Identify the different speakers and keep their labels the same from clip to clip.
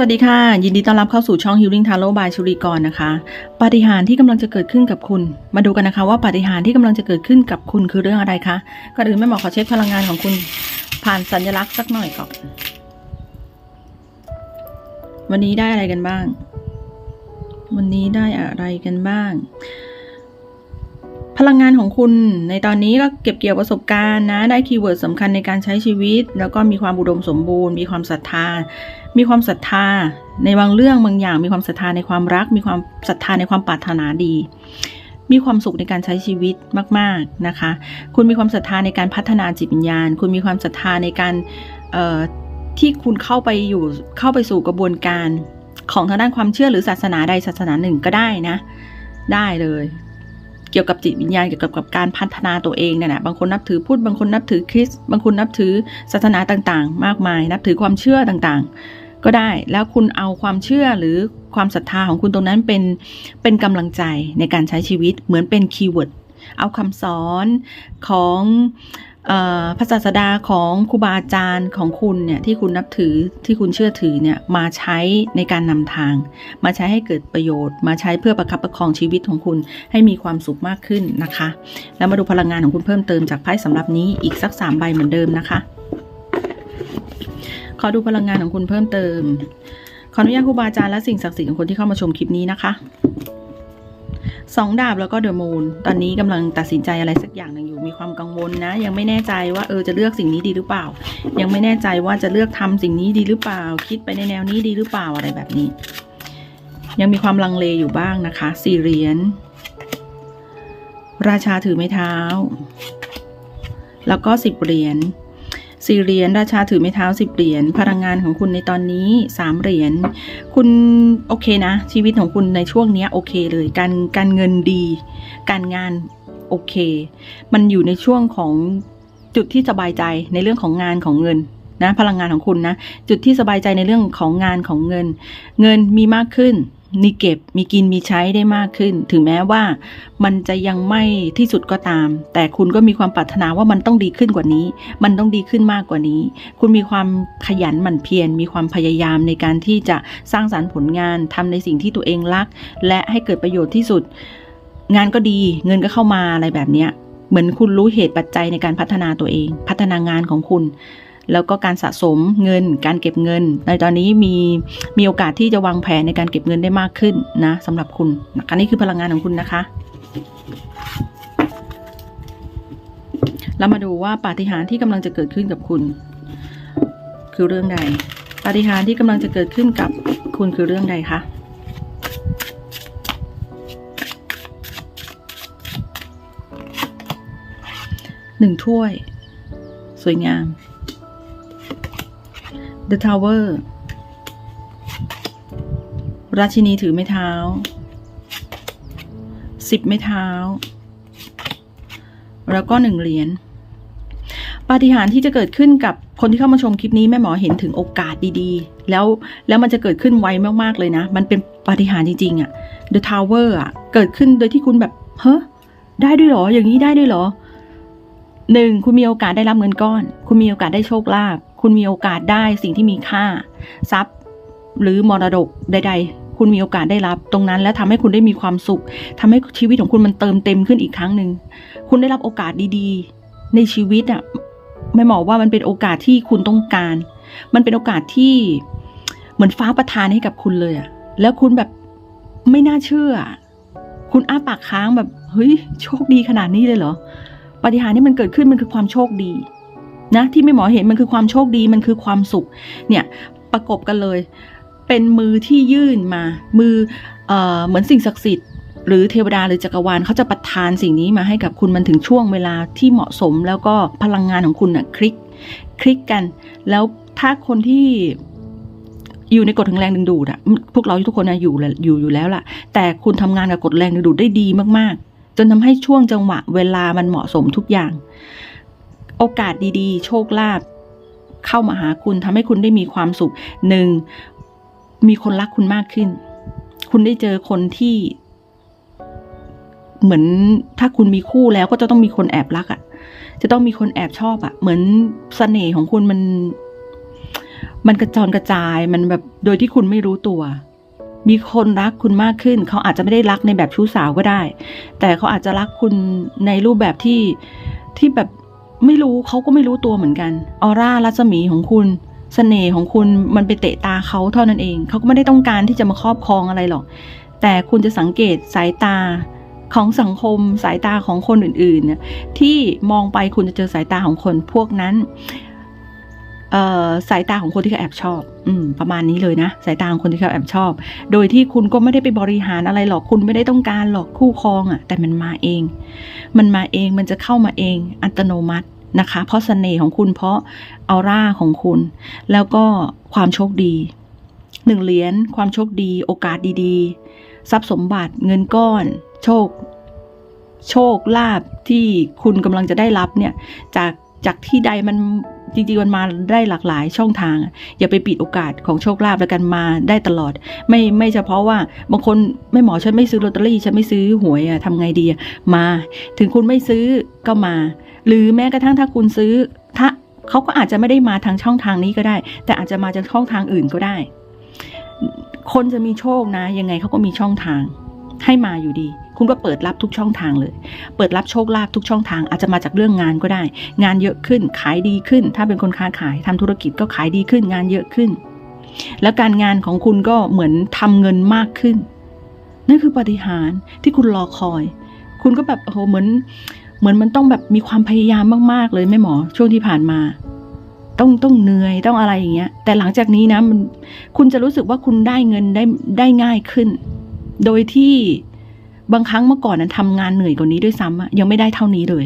Speaker 1: สวัสดีค่ะ ยินดีต้อนรับเข้าสู่ช่อง Healing Tarot by ชุริกรนะคะปาฏิหาริย์ที่กำลังจะเกิดขึ้นกับคุณ มาดูกันนะคะว่าปาฏิหาริย์ที่กำลังจะเกิดขึ้นกับคุณคือเรื่องอะไรคะก่อนอื่นแม่หมอขอเช็คพลังงานของคุณ ผ่านสัญลักษณ์สักหน่อยก่อน วันนี้ได้อะไรกันบ้าง วันนี้ได้อะไรกันบ้าง พลังงานของคุณในตอนนี้ก็เก็บเกี่ยวประสบการณ์นะ ได้คีย์เวิร์ดสำคัญในการใช้ชีวิต แล้วก็มีความอุดมสมบูรณ์ มีความศรัทธา มีความศรัทธา ในบางเรื่องบางอย่าง มีความศรัทธาในความรัก มีความศรัทธาในความปรารถนาดี มีความสุขในการใช้ชีวิตมาก ๆนะคะ คุณมีความศรัทธาในการพัฒนาจิตวิญญาณ คุณมีความศรัทธาในการเอ่อที่คุณเข้าไปอยู่เข้าไปสู่กระบวนการของทางด้านความเชื่อหรือศาสนาใดศาสนาหนึ่งก็ได้นะ ได้เลย เกี่ยวกับจิตวิญญาณเกี่ยวกับการพัฒนาตัวเองเนี่ยนะบางคนนับถือพุทธบางคนนับถือคริสต์บางคนนับถือศาสนาต่างๆ มากมาย นับถือความเชื่อต่างๆ ก็ได้แล้วคุณเอาความเชื่อหรือความศรัทธาของคุณตรงนั้นเป็นเป็นกำลังใจในการใช้ชีวิตเหมือนเป็นคีย์เวิร์ดเอาคำสอนของ พระศาสดาของครูบาอาจารย์ของคุณเนี่ยที่คุณนับถือที่คุณเชื่อถือเนี่ยมาใช้ในการนำทาง มาใช้ให้เกิดประโยชน์ มาใช้เพื่อประคับประคองชีวิตของคุณให้มีความสุขมากขึ้นนะคะ แล้วมาดูพลังงานของคุณเพิ่มเติมจากไพ่สำหรับนี้อีกสักสามใบเหมือนเดิมนะคะขอดูพลังงานของคุณเพิ่มเติมขออนุญาตครูบาอาจารย์และสิ่งศักดิ์สิทธิ์ของคนที่เข้ามาชมคลิปนี้นะคะ สองดาบแล้วก็เดอะมูนตอนนี้กำลังตัดสินใจอะไรสักอย่างหนึ่งอยู่มีความกังวลนะ ยังไม่แน่ใจว่าเออจะเลือกสิ่งนี้ดีหรือเปล่า ยังไม่แน่ใจว่าจะเลือกทำสิ่งนี้ดีหรือเปล่า คิดไปในแนวนี้ดีหรือเปล่าอะไรแบบนี้ ยังมีความลังเลอยู่บ้างนะคะสี่เหรียญราชาถือไม้เท้า แล้วก็สิบเหรียญ สี่เหรียญราชาถือไม้เท้าสิบเหรียญพลังงานของคุณในตอนนี้สามเหรียญคุณโอเคนะ ชีวิตของคุณในช่วงเนี้ยโอเคเลย การการเงินดี การงานโอเค มันอยู่ในช่วงของจุดที่สบายใจในเรื่องของงานของเงินนะพลังงานของคุณนะ จุดที่สบายใจในเรื่องของงานของเงิน เงินมีมากขึ้น มีเก็บมีกินมีใช้ได้มากขึ้น ถึงแม้ว่ามันจะยังไม่ที่สุดก็ตาม แต่คุณก็มีความปรารถนาว่ามันต้องดีขึ้นกว่านี้ มันต้องดีขึ้นมากกว่านี้ คุณมีความขยันหมั่นเพียรมีความพยายามในการที่จะสร้างสารรค์ผลงานทำในสิ่งที่ตัวเองรัก และให้เกิดประโยชน์ที่สุด งานก็ดีเงินก็เข้ามาอะไรแบบเนี้ยเหมือนคุณรู้เหตุปัจจัยในการพัฒนาตัวเอง พัฒนางานของคุณ แล้วก็การสะสมเงิน การเก็บเงิน ในตอนนี้มีมีโอกาสที่จะวางแผนในการเก็บเงินได้มากขึ้นนะสำหรับคุณนะคะนี่คือพลังงานของคุณนะคะแล้วมาดูว่าปาฏิหาริย์ที่กำลังจะเกิดขึ้นกับคุณ คือเรื่องใด ปาฏิหาริย์ที่กำลังจะเกิดขึ้นกับคุณคือเรื่องใดคะหนึ่งถ้วย สวยงาม The Tower ราชินีถือไม้เท้า สิบไม้เท้า แล้วก็หนึ่งเหรียญปาฏิหาริย์ที่จะเกิดขึ้นกับคนที่เข้ามาชมคลิปนี้แม่หมอเห็นถึงโอกาสดีๆ แล้วแล้วมันจะเกิดขึ้นไวมากๆเลยนะ มันเป็นปาฏิหาริย์จริงๆอะ The Tower อะเกิดขึ้นโดยที่คุณแบบ เฮ้ได้ด้วยเหรอ อย่างนี้ได้ด้วยเหรอหนึ่งคุณมีโอกาสได้รับเงินก้อน คุณมีโอกาสได้โชคลาภ คุณมีโอกาสได้สิ่งที่มีค่า ทรัพย์ หรือมรดกใด ๆ คุณมีโอกาสได้รับตรงนั้น และทำให้คุณได้มีความสุขทำให้ชีวิตของคุณมันเติมเต็มขึ้นอีกครั้งหนึ่งคุณได้รับโอกาสดีๆ ในชีวิตอะไม่หมอกว่ามันเป็นโอกาสที่คุณต้องการ มันเป็นโอกาสที่เหมือนฟ้าประทานให้กับคุณเลยอะแล้วคุณแบบไม่น่าเชื่อ คุณอ้าปากค้างแบบเฮ้ยโชคดีขนาดนี้เลยเหรอปาฏิหารนี่มันเกิดขึ้นมันคือความโชคดี นะที่ไม่หมอเห็นมันคือความโชคดีมันคือความสุขเนี่ยประกบกันเลย เป็นมือที่ยื่นมา มือเออเหมือนสิ่งศักดิ์สิทธิ์หรือเทวดาหรือจักรวาลเขาจะประทานสิ่งนี้มาให้กับคุณมันถึงช่วงเวลาที่เหมาะสม แล้วก็พลังงานของคุณน่ะคลิกคลิกกัน แล้วถ้าคนที่อยู่ในกฎแห่งแรงดึงดูดอะพวกเราทุกคนนะอยู่แหละอยู่อยู่แล้วล่ะ แต่คุณทำงานกับกฎแรงดึงดูดได้ดีมากๆ จนทำให้ช่วงจังหวะเวลามันเหมาะสมทุกอย่าง โอกาสดีๆ โชคลาภเข้ามาหาคุณทำให้คุณได้มีความสุขหนึ่งมีคนรักคุณมากขึ้น คุณได้เจอคนที่ เหมือนถ้าคุณมีคู่แล้วก็จะต้องมีคนแอบรักอะ่ะ จะต้องมีคนแอบชอบอะ่ะ เหมือนเสน่ห์ของคุณมัน มันกระจรกระจายมันแบบโดยที่คุณไม่รู้ตัว มีคนรักคุณมากขึ้น เขาอาจจะไม่ได้รักในแบบชู้สาวก็ได้ แต่เขาอาจจะรักคุณในรูปแบบที่ที่แบบ ไม่รู้เขาก็ไม่รู้ตัวเหมือนกันออร่ารัศมีของคุณสเสน่ห์ของคุณมันไปเตะตาเขาเท่านั้นเองเขาก็ไม่ได้ต้องการที่จะมาครอบครองอะไรหรอก แต่คุณจะสังเกตสายตาของสังคมสายตาของคนอื่นๆเนี่ยที่มองไปคุณจะเจอสายตาของคนพวกนั้น สายตาของคนที่เขาแอบชอบ อืม ประมาณนี้เลยนะ สายตาของคนที่เขาแอบชอบ โดยที่คุณก็ไม่ได้ไปบริหารอะไรหรอก คุณไม่ได้ต้องการหรอกคู่ครองอะ่ะ แต่มันมาเอง มันมาเอง มันจะเข้ามาเองอัตโนมัตินะคะ เพราะเสน่ห์ของคุณ เพราะออร่าของคุณ แล้วก็ความโชคดี หนึ่งเหรียญ ความโชคดี โอกาสดีๆ ทรัพย์สมบัติ เงินก้อน โชค โชคลาภที่คุณกำลังจะได้รับเนี่ย จากจากที่ใดมัน จริงๆมันมาได้หลากหลายช่องทาง อย่าไปปิดโอกาสของโชคลาภแล้วกันมาได้ตลอด ไม่ไม่เฉพาะว่าบางคนไม่หมอฉันไม่ซื้อลอตเตอรี่ฉันไม่ซื้อหวยอะทำไงดีอะมา ถึงคุณไม่ซื้อก็มา หรือแม้กระทั่งถ้าคุณซื้อถ้าเขาก็อาจจะไม่ได้มาทางช่องทางนี้ก็ได้ แต่อาจจะมาจากช่องทางอื่นก็ได้ คนจะมีโชคนะ ยังไงเขาก็มีช่องทาง ให้มาอยู่ดี คุณก็เปิดรับทุกช่องทางเลย เปิดรับโชคลาภทุกช่องทาง อาจจะมาจากเรื่องงานก็ได้ งานเยอะขึ้น ขายดีขึ้น ถ้าเป็นคนค้าขายทำธุรกิจก็ขายดีขึ้น งานเยอะขึ้น แล้วการงานของคุณก็เหมือนทำเงินมากขึ้น นั่นคือปาฏิหารย์ที่คุณรอคอย คุณก็แบบโอ้โหเหมือน เหมือนมันต้องแบบมีความพยายามมากๆเลยแม่หมอ ช่วงที่ผ่านมาต้องต้องเหนื่อยต้องอะไรอย่างเงี้ย แต่หลังจากนี้นะมันคุณจะรู้สึกว่าคุณได้เงินได้ได้ง่ายขึ้น โดยที่บางครั้งเมื่อก่อนนั้นทำงานเหนื่อยกว่านี้ด้วยซ้ำยังไม่ได้เท่านี้เลย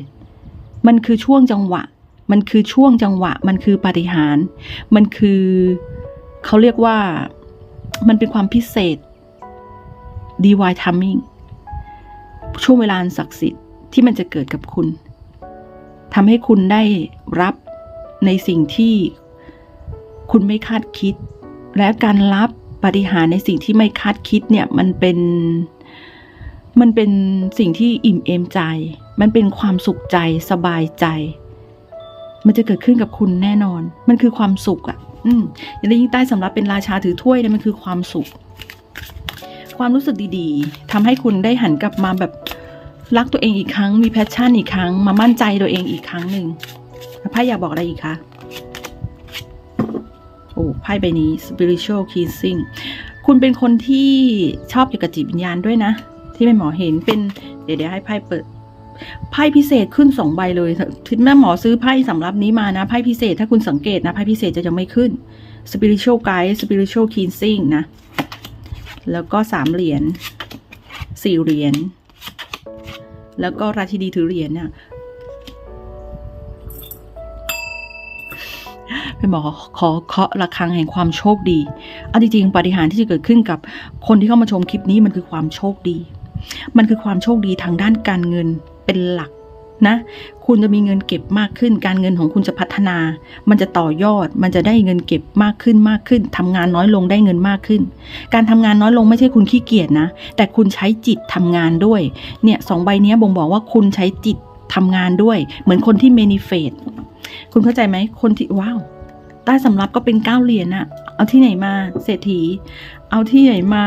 Speaker 1: มันคือช่วงจังหวะ มันคือช่วงจังหวะ มันคือปาฏิหาริย์มันคือเขาเรียกว่ามันเป็นความพิเศษ divine timing ช่วงเวลาศักดิ์สิทธิ์ที่มันจะเกิดกับคุณทำให้คุณได้รับในสิ่งที่คุณไม่คาดคิด และการรับ ปาฏิหาริย์ในสิ่งที่ไม่คาดคิดเนี่ยมันเป็นมันเป็นสิ่งที่อิ่มเอมใจ มันเป็นความสุขใจสบายใจ มันจะเกิดขึ้นกับคุณแน่นอน มันคือความสุขอะ่ะ อืมอย่างยิ่งใต้สำรับเป็นราชาถือถ้วยเนี่ยมันคือความสุข ความรู้สึกดีๆทำให้คุณได้หันกลับมาแบบรักตัวเองอีกครั้ง มีแพชชั่นอีกครั้ง มามั่นใจตัวเองอีกครั้งหนึ่งไพ่อยากบอกอะไรอีกคะ ไพ่ใบนี้ spiritual cleansing คุณเป็นคนที่ชอบเกี่ยวกับจิตวิญญาณด้วยนะ ที่แม่หมอเห็นเป็นเดี๋ยวเดี๋ยวให้ไพ่เปิดไพ่พิเศษขึ้นสองใบเลยที่แม่หมอซื้อไพ่สำรับนี้มานะไพ่พิเศษถ้าคุณสังเกตนะไพ่พิเศษจะยังไม่ขึ้น spiritual guide spiritual cleansing นะ แล้วก็สามเหรียญสี่เหรียญแล้วก็ราชินีถือเหรียญเนี่ย เป็นบอกขอเคาะระฆังแห่งความโชคดีเอาจริงๆปาฏิหาริย์ที่จะเกิดขึ้นกับคนที่เข้ามาชมคลิปนี้มันคือความโชคดี มันคือความโชคดีทางด้านการเงินเป็นหลักนะคุณจะมีเงินเก็บมากขึ้น การเงินของคุณจะพัฒนา มันจะต่อยอด มันจะได้เงินเก็บมากขึ้นมากขึ้นทำงานน้อยลงได้เงินมากขึ้น การทำงานน้อยลงไม่ใช่คุณขี้เกียจนะ แต่คุณใช้จิตทำงานด้วย เนี่ยสองใบนี้บ่งบอกว่าคุณใช้จิตทำงานด้วย เหมือนคนที่เมนิเฟตคุณเข้าใจไหมคนที่ว้าว ใต้สำรับก็เป็นเก้าเหรียญอะเอาที่ไหนมาเศรษฐี เอาที่ไหนมา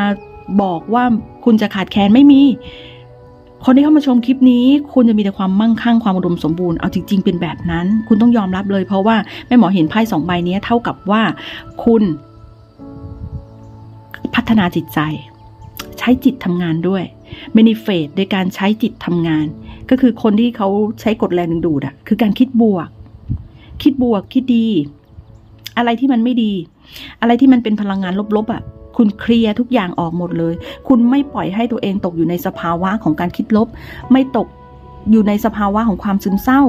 Speaker 1: บอกว่าคุณจะขาดแคลนไม่มี คนที่เข้ามาชมคลิปนี้ คุณจะมีแต่ความมั่งคั่งความอุดมสมบูรณ์เอาจริง ๆ เป็นแบบนั้น คุณต้องยอมรับเลย เพราะว่าแม่หมอเห็นไพ่สองใบนี้เท่ากับว่าคุณ พัฒนาจิตใจ ใช้จิตทำงานด้วยเมนิเฟตโดยการใช้จิตทำงาน ก็คือคนที่เขาใช้กฎแรงดึงดูดอะคือการคิดบวก คิดบวกคิดดี อะไรที่มันไม่ดี อะไรที่มันเป็นพลังงานลบๆอะ่ะ คุณเคลียร์ทุกอย่างออกหมดเลย คุณไม่ปล่อยให้ตัวเองตกอยู่ในสภาวะของการคิดลบ ไม่ตกอยู่ในสภาวะของความซึมเศร้า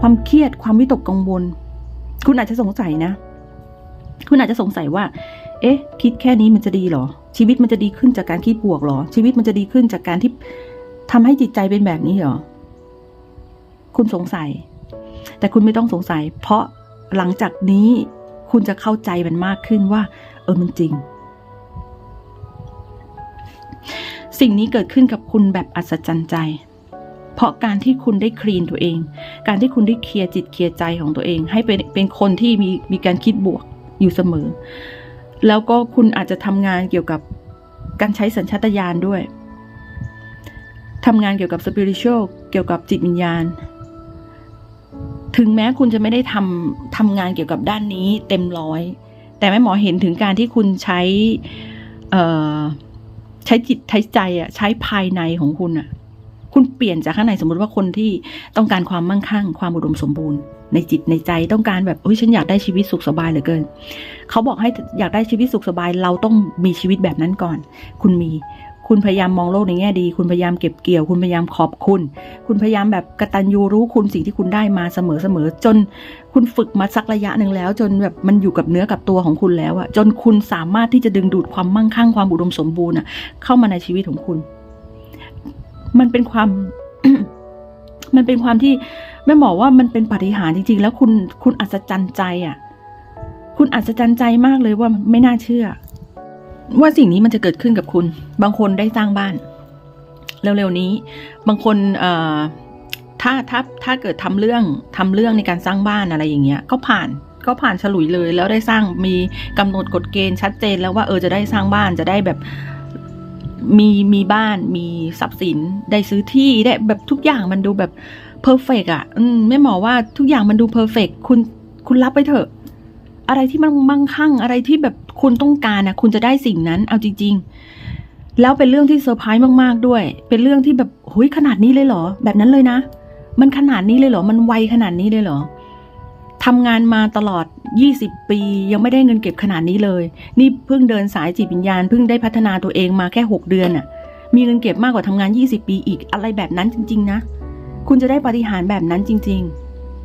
Speaker 1: ความเครียด ความวิตกกังวล คุณอาจจะสงสัยนะ คุณอาจจะสงสัยว่า เอ๊ะ คิดแค่นี้มันจะดีเหรอ ชีวิตมันจะดีขึ้นจากการคิดบวกเหรอ ชีวิตมันจะดีขึ้นจากการที่ทำให้จิตใจเป็นแบบนี้เหรอ คุณสงสัย แต่คุณไม่ต้องสงสัย เพราะหลังจากนี้ คุณจะเข้าใจมันมากขึ้นว่า เออมันจริง สิ่งนี้เกิดขึ้นกับคุณแบบอัศจรรย์ใจเพราะการที่คุณได้คลีนตัวเอง การที่คุณได้เคลียร์จิตเคลียร์ใจของตัวเอง ให้เป็นเป็นคนที่มีมีการคิดบวกอยู่เสมอ แล้วก็คุณอาจจะทำงานเกี่ยวกับการใช้สัญชาตญาณด้วยทำงานเกี่ยวกับสปิริต a l เกี่ยวกับจิตวิญญาณ ถึงแม้คุณจะไม่ได้ทำทำงานเกี่ยวกับด้านนี้เต็มร้อย แต่แม่หมอเห็นถึงการที่คุณใช้ใช้จิตใช้ใจอะใช้ภายในของคุณอะคุณเปลี่ยนจากข้างในสมมติว่าคนที่ต้องการความมั่งคั่ง ความอุดมสมบูรณ์ ในจิตในใจต้องการแบบเฮ้ยฉันอยากได้ชีวิตสุขสบายเหลือเกินเขาบอกให้อยากได้ชีวิตสุขสบาย เราต้องมีชีวิตแบบนั้นก่อน คุณมี คุณพยายามมองโลกในแง่ดี คุณพยายามเก็บเกี่ยว คุณพยายามขอบคุณ คุณพยายามแบบกระตัญญูรู้คุณสิ่งที่คุณได้มาเสมอเสมอจนคุณฝึกมาสักระยะหนึ่งแล้ว จนแบบมันอยู่กับเนื้อกับตัวของคุณแล้วอะจนคุณสามารถที่จะดึงดูดความมั่งคั่งความอุดมสมบูรณ์อะเข้ามาในชีวิตของคุณ มันเป็นความมันเป็นความที่แม่หมอว่ามันเป็นปาฏิหาริย์จริงๆ แล้วคุณคุณอัศจรรย์ใจอะคุณอัศจรรย์ใจมากเลยว่าไม่น่าเชื่อ ว่าสิ่งนี้มันจะเกิดขึ้นกับคุณ บางคนได้สร้างบ้าน เร็วๆนี้ บางคนเอ่อถ้าถ้าถ้าเกิดทำเรื่องทำเรื่องในการสร้างบ้านอะไรอย่างเงี้ย ก็ผ่านก็ผ่านฉลุยเลย แล้วได้สร้างมีกำหนดกฎเกณฑ์ชัดเจนแล้วว่าเออจะได้สร้างบ้านจะได้แบบมีมีบ้านมีทรัพย์สินได้ซื้อที่ได้แบบทุกอย่างมันดูแบบเพอร์เฟกอะ อืมไม่หมอว่าทุกอย่างมันดูเพอร์เฟกคุณคุณรับไปเถอะ อะไรที่มันมั่งคั่งอะไรที่แบบ คุณต้องการนะคุณจะได้สิ่งนั้น เอาจริง ๆ แล้วเป็นเรื่องที่เซอร์ไพรส์มากๆด้วย เป็นเรื่องที่แบบหุยขนาดนี้เลยเหรอ แบบนั้นเลยนะ มันขนาดนี้เลยเหรอ มันไวขนาดนี้เลยเหรอทำงานมาตลอด 20 ปี ยังไม่ได้เงินเก็บขนาดนี้เลย นี่เพิ่งเดินสายจิตวิญญาณ เพิ่งได้พัฒนาตัวเองมาแค่ 6 เดือนน่ะ มีเงินเก็บมากกว่าทำงาน 20 ปีอีก อะไรแบบนั้นจริง ๆ นะ คุณจะได้ปฏิหารแบบนั้นจริง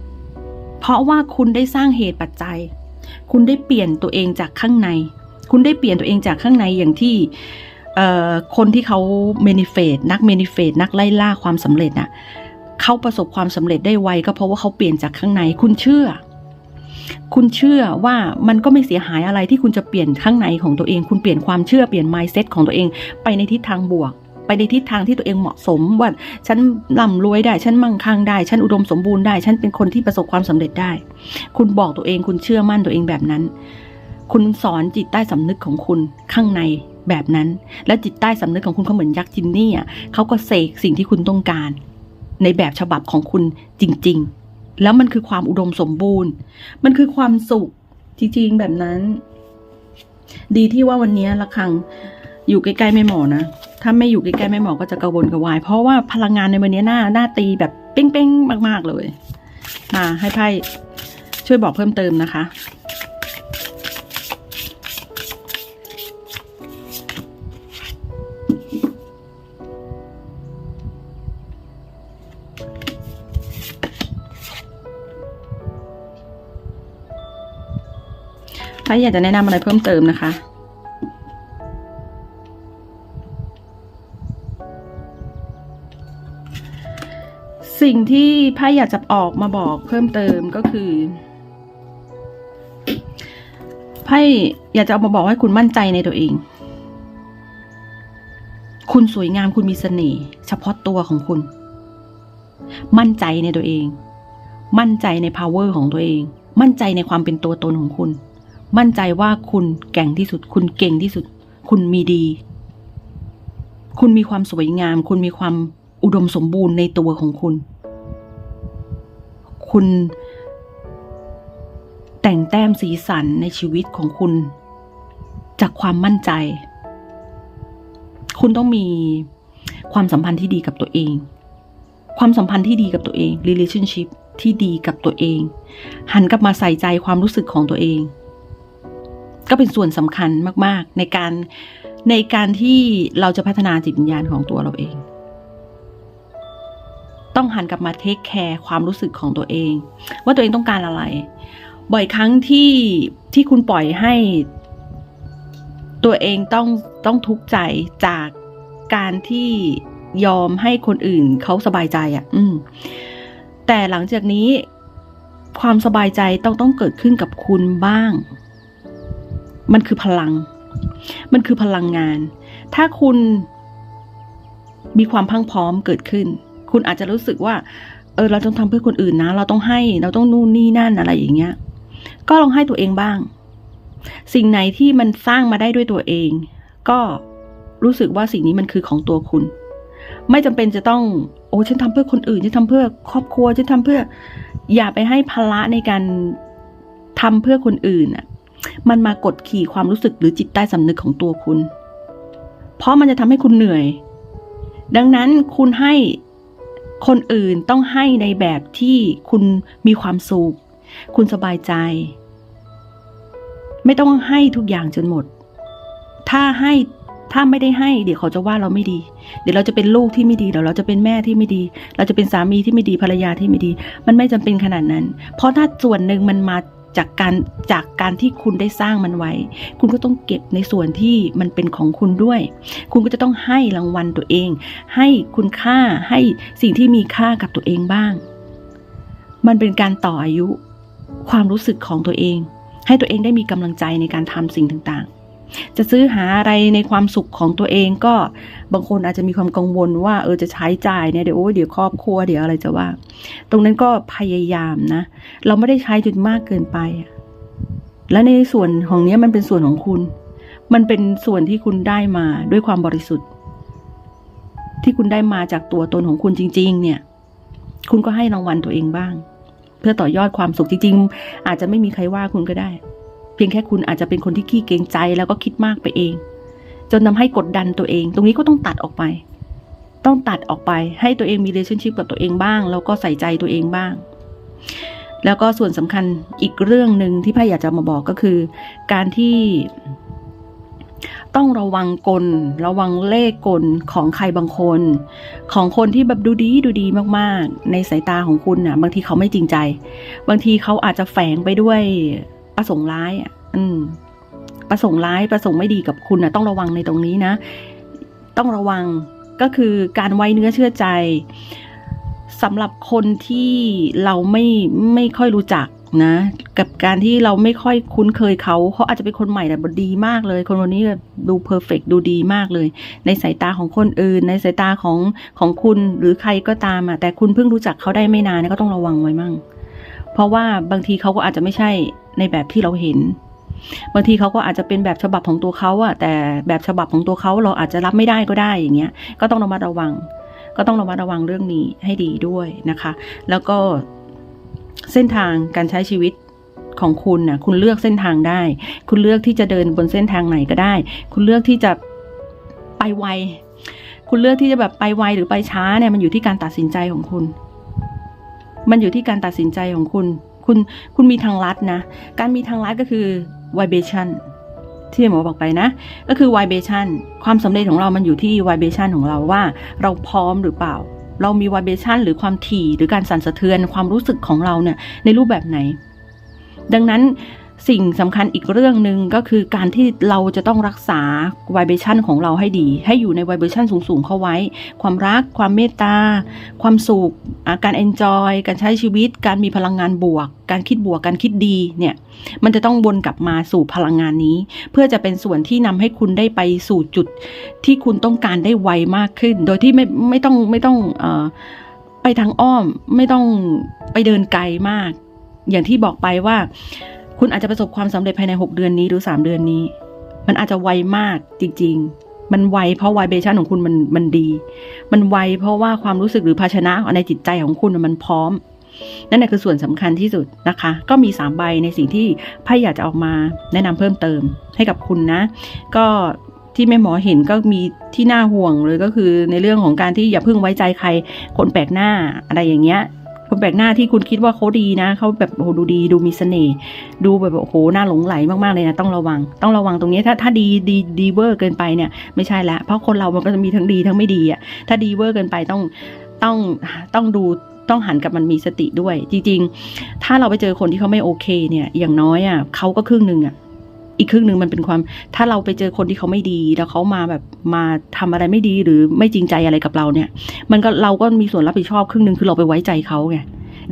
Speaker 1: ๆ เพราะว่าคุณได้สร้างเหตุปัจจัย คุณได้เปลี่ยนตัวเองจากข้างใน คุณได้เปลี่ยนตัวเองจากข้างในอย่างที่คนที่เขาเมนิเฟตนักเมนิเฟตนักไล่ล่าความสำเร็จน่ะเขาประสบความสำเร็จได้ไวก็เพราะว่าเขาเปลี่ยนจากข้างใน คุณเชื่อ คุณเชื่อว่ามันก็ไม่เสียหายอะไรที่คุณจะเปลี่ยนข้างในของตัวเอง คุณเปลี่ยนความเชื่อเปลี่ยน mindset ของตัวเองไปในทิศทางบวก ไปในทิศทางที่ตัวเองเหมาะสมว่าฉันร่ำรวยได้ ฉันมั่งคั่งได้ ฉันอุดมสมบูรณ์ได้ ฉันเป็นคนที่ประสบความสำเร็จได้ คุณบอกตัวเองคุณเชื่อมั่นตัวเองแบบนั้น คุณสอนจิตใต้สำนึกของคุณข้างในแบบนั้น และจิตใต้สำนึกของคุณเขาเหมือนยักษ์จินนี่อะเขาก็เสกสิ่งที่คุณต้องการ ในแบบฉบับของคุณจริง ๆ แล้วมันคือความอุดมสมบูรณ์ มันคือความสุขจริงๆแบบนั้น ดีที่ว่าวันนี้ละครังอยู่ใกล้ๆแม่หมอนะ ถ้าไม่อยู่ใกล้ๆแม่หมอก็จะกระวนกระวาย เพราะว่าพลังงานในวันนี้หน้าหน้าตีแบบเป้งๆมาก ๆเลย มาให้ไพ่ช่วยบอกเพิ่มเติมนะคะถ้าอยากจะแนะนำอะไรเพิ่มเติมนะคะ สิ่งที่ไพ่อยากจะออกมาบอกเพิ่มเติมก็คือไพ่อยากจะเอามาบอกให้คุณมั่นใจในตัวเอง คุณสวยงามคุณมีเสน่ห์เฉพาะตัวของคุณ มั่นใจในตัวเอง มั่นใจใน power ของตัวเอง มั่นใจในความเป็นตัวตนของคุณ มั่นใจว่าคุณแก่งที่สุด คุณเก่งที่สุด คุณมีดี คุณมีความสวยงาม คุณมีความอุดมสมบูรณ์ในตัวของคุณ คุณ แต่งแต้มสีสันในชีวิตของคุณ จากความมั่นใจ คุณต้องมีความสัมพันธ์ที่ดีกับตัวเอง ความสัมพันธ์ที่ดีกับตัวเอง relationship ที่ดีกับตัวเอง หันกลับมาใส่ใจความรู้สึกของตัวเอง ก็เป็นส่วนสำคัญมาก ๆ ในการในการที่เราจะพัฒนาจิตวิญญาณของตัวเราเอง ต้องหันกลับมาเทคแคร์ความรู้สึกของตัวเอง ว่าตัวเองต้องการอะไร บ่อยครั้งที่ที่คุณปล่อยให้ ตัวเองต้องต้องทุกข์ใจจากการที่ยอมให้คนอื่นเขาสบายใจอะ่ะ อืม แต่หลังจากนี้ความสบายใจต้องต้องเกิดขึ้นกับคุณบ้าง มันคือพลัง มันคือพลังงาน ถ้าคุณมีความพังพร้อมเกิดขึ้น คุณอาจจะรู้สึกว่า เออ เราต้องทำเพื่อคนอื่นนะ เราต้องให้ เราต้องนู่นนี่นั่นอะไรอย่างเงี้ย ก็ลองให้ตัวเองบ้าง สิ่งไหนที่มันสร้างมาได้ด้วยตัวเอง ก็รู้สึกว่าสิ่งนี้มันคือของตัวคุณ ไม่จำเป็นจะต้อง โอ้ฉันทำเพื่อคนอื่น ฉันทำเพื่อครอบครัว ฉันทำเพื่อ อย่าไปให้ภาระในการทำเพื่อคนอื่นอะ มันมากดขี่ความรู้สึกหรือจิตใต้สำนึกของตัวคุณ เพราะมันจะทำให้คุณเหนื่อยดังนั้นคุณให้ คนอื่นต้องให้ในแบบที่คุณมีความสุข คุณสบายใจ ไม่ต้องให้ทุกอย่างจนหมด ถ้าให้ถ้าไม่ได้ให้ เดี๋ยวเขาจะว่าเราไม่ดี เดี๋ยวเราจะเป็นลูกที่ไม่ดีเดี๋ยวเราจะเป็นแม่ที่ไม่ดี เราจะเป็นสามีที่ไม่ดีภรรยาที่ไม่ดี มันไม่จำเป็นขนาดนั้น เพราะถ้าส่วนหนึ่งมันมา จากการจากการที่คุณได้สร้างมันไว้ คุณก็ต้องเก็บในส่วนที่มันเป็นของคุณด้วย คุณก็จะต้องให้รางวัลตัวเอง ให้คุณค่าให้สิ่งที่มีค่ากับตัวเองบ้าง มันเป็นการต่ออายุ ความรู้สึกของตัวเอง ให้ตัวเองได้มีกำลังใจในการทำสิ่งต่างๆ จะซื้อหาอะไรในความสุขของตัวเองก็บางคนอาจจะมีความกังวลว่า เออจะใช้จ่ายเนี่ยเดี๋ยวโอ้เดี๋ยวครอบครัวเดี๋ยวอะไรจะว่า ตรงนั้นก็พยายามนะ เราไม่ได้ใช้จนมากเกินไป และในส่วนของนี้มันเป็นส่วนของคุณ มันเป็นส่วนที่คุณได้มาด้วยความบริสุทธิ์ ที่คุณได้มาจากตัวตนของคุณจริง ๆ เนี่ย คุณก็ให้รางวัลตัวเองบ้าง เพื่อต่อยอดความสุขจริง ๆ อาจจะไม่มีใครว่าคุณก็ได้ เพียงแค่คุณอาจจะเป็นคนที่ขี้เกรงใจแล้วก็คิดมากไปเอง จนทำให้กดดันตัวเอง ตรงนี้ก็ต้องตัดออกไป ต้องตัดออกไปให้ตัวเองมี relationship กับตัวเองบ้าง แล้วก็ใส่ใจตัวเองบ้าง แล้วก็ส่วนสำคัญอีกเรื่องหนึ่งที่พ่อยากจะมาบอกก็คือ การที่ต้องระวังกล ระวังเลขกลของใครบางคน ของคนที่แบบดูดีดูดีมากๆ ในสายตาของคุณน่ะ บางทีเขาไม่จริงใจ บางทีเขาอาจจะแฝงไปด้วยประสงค์ร้ายอะอืม ประสงค์ร้ายประสงค์ไม่ดีกับคุณน่ะ ต้องระวังในตรงนี้นะ ต้องระวัง ก็คือการไว้เนื้อเชื่อใจสำหรับคนที่เราไม่ไม่ค่อยรู้จักนะ กับการที่เราไม่ค่อยคุ้นเคยเขาเขาอาจจะเป็นคนใหม่แต่ดีมากเลย คนคนนี้ดูเพอร์เฟกดูดีมากเลย ในสายตาของคนอื่น ในสายตาของของคุณหรือใครก็ตามอะแต่คุณเพิ่งรู้จักเขาได้ไม่นานก็ต้องระวังไว้มั่ง เพราะว่าบางทีเขาก็อาจจะไม่ใช่ในแบบที่เราเห็น บางทีเขาก็อาจจะเป็นแบบฉบับของตัวเขาอะแต่แบบฉบับของตัวเขาเราอาจจะรับไม่ได้ก็ได้อย่างเงี้ย ก็ต้องระมัดระวัง ก็ต้องระมัดระวังเรื่องนี้ให้ดีด้วยนะคะ แล้วก็เส้นทางการใช้ชีวิตของคุณนะคุณเลือกเส้นทางได้ คุณเลือกที่จะเดินบนเส้นทางไหนก็ได้ คุณเลือกที่จะไปไว คุณเลือกที่จะแบบไปไวหรือไปช้าเนี่ยมันอยู่ที่การตัดสินใจของคุณ มันอยู่ที่การตัดสินใจของคุณ คุณคุณมีทางลัดนะ การมีทางลัดก็คือ vibration ที่หมอบอกไปนะ ก็คือ vibration ความสำเร็จของเรามันอยู่ที่ vibration ของเราว่า เราพร้อมหรือเปล่า เรามี vibration หรือความถี่หรือการสั่นสะเทือนความรู้สึกของเราเนี่ยในรูปแบบไหน ดังนั้น สิ่งสำคัญอีกเรื่องหนึ่งก็คือการที่เราจะต้องรักษา vibration ของเราให้ดี ให้อยู่ใน vibration สูงๆเข้าไว้ ความรัก ความเมตตา ความสุขอ่าการ enjoy การใช้ชีวิต การมีพลังงานบวก การคิดบวก การคิดดีเนี่ย มันจะต้องวนกลับมาสู่พลังงานนี้ เพื่อจะเป็นส่วนที่นำให้คุณได้ไปสู่จุดที่คุณต้องการได้ไวมากขึ้น โดยที่ไม่ไม่ต้องไม่ต้องอไปทางอ้อม ไม่ต้องไปเดินไกลมาก อย่างที่บอกไปว่า คุณอาจจะประสบความสำเร็จภายใน 6 เดือนนี้หรือ 3 เดือนนี้ มันอาจจะไวมากจริง ๆ มันไวเพราะไวเบชั่นของคุณมันมันดี มันไวเพราะว่าความรู้สึกหรือภาชนะในจิตใจของคุณมันพร้อม นั่นแหละคือส่วนสำคัญที่สุดนะคะ ก็มี 3 ใบในสิ่งที่ไพ่อยากจะออกมาแนะนำเพิ่มเติมให้กับคุณนะ ก็ที่แม่หมอเห็นก็มีที่น่าห่วงเลยก็คือในเรื่องของการที่อย่าเพิ่งไว้ใจใครคนแปลกหน้าอะไรอย่างเงี้ย แปลกหน้าที่คุณคิดว่าเขาดีนะเขาแบบโอ้โหดูดีดูมีเสน่ห์ดูแบบโอ้โหน่าหลงไหลมากๆเลยนะต้องระวัง ต้องระวังตรงนี้ถ้าถ้าดีดีดีเวอร์เกินไปเนี่ยไม่ใช่ละเพราะคนเรามันก็จะมีทั้งดีทั้งไม่ดีอะถ้าดีเวอร์เกินไปต้องต้องต้องดูต้องหันกับมันมีสติด้วย จริง ๆ ถ้าเราไปเจอคนที่เขาไม่โอเคเนี่ย อย่างน้อยอะเขาก็ครึ่งหนึ่งอะ อีกครึ่งหนึ่งมันเป็นความ ถ้าเราไปเจอคนที่เขาไม่ดี แล้วเขามาแบบมาทำอะไรไม่ดีหรือไม่จริงใจอะไรกับเราเนี่ย มันก็เราก็มีส่วนรับผิดชอบครึ่งหนึ่งคือเราไปไว้ใจเขาไง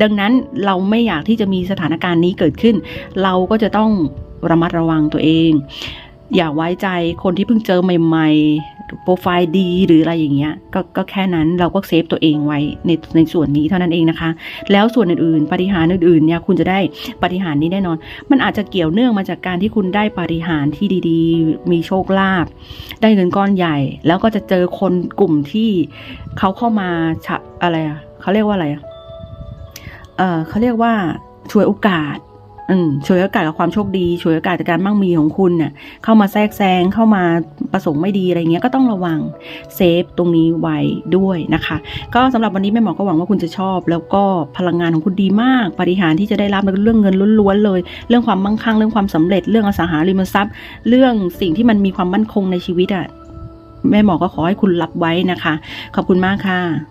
Speaker 1: ดังนั้นเราไม่อยากที่จะมีสถานการณ์นี้เกิดขึ้น เราก็จะต้องระมัดระวังตัวเอง อย่าไว้ใจคนที่เพิ่งเจอใหม่ ๆ โปรไฟล์ดีหรืออะไรอย่างเงี้ยก็ก็แค่นั้นเราก็เซฟตัวเองไว้ในในส่วนนี้เท่านั้นเองนะคะ แล้วส่วนอื่นๆปฏิหารอื่นๆเนี่ยคุณจะได้ปฏิหารนี้แน่นอน มันอาจจะเกี่ยวเนื่องมาจากการที่คุณได้ปฏิหารที่ดีๆ มีโชคลาภได้เงินก้อนใหญ่ แล้วก็จะเจอคนกลุ่มที่เขาเข้ามาอะไรอะเขาเรียกว่าอะไรอะเออเขาเรียกว่าช่วยโอกาส อืมช่วยโอกาสกับความโชคดีช่วยโอกาสจากการมั่งมีของคุณเนี่ยเข้ามาแทรกแซงเข้ามาประสงค์ไม่ดีอะไรเงี้ยก็ต้องระวังเซฟตรงนี้ไว้ด้วยนะคะ ก็สำหรับวันนี้แม่หมอก็หวังว่าคุณจะชอบ แล้วก็พลังงานของคุณดีมาก ปฏิหารที่จะได้รับในเรื่องเงินล้วนๆเลย เรื่องความมั่งคั่งเรื่องความสำเร็จเรื่องอสังหาริมทรัพย์ เรื่องสิ่งที่มันมีความมั่นคงในชีวิตอะ่ะแม่หมอก็ขอให้คุณรับไว้นะคะ ขอบคุณมากค่ะ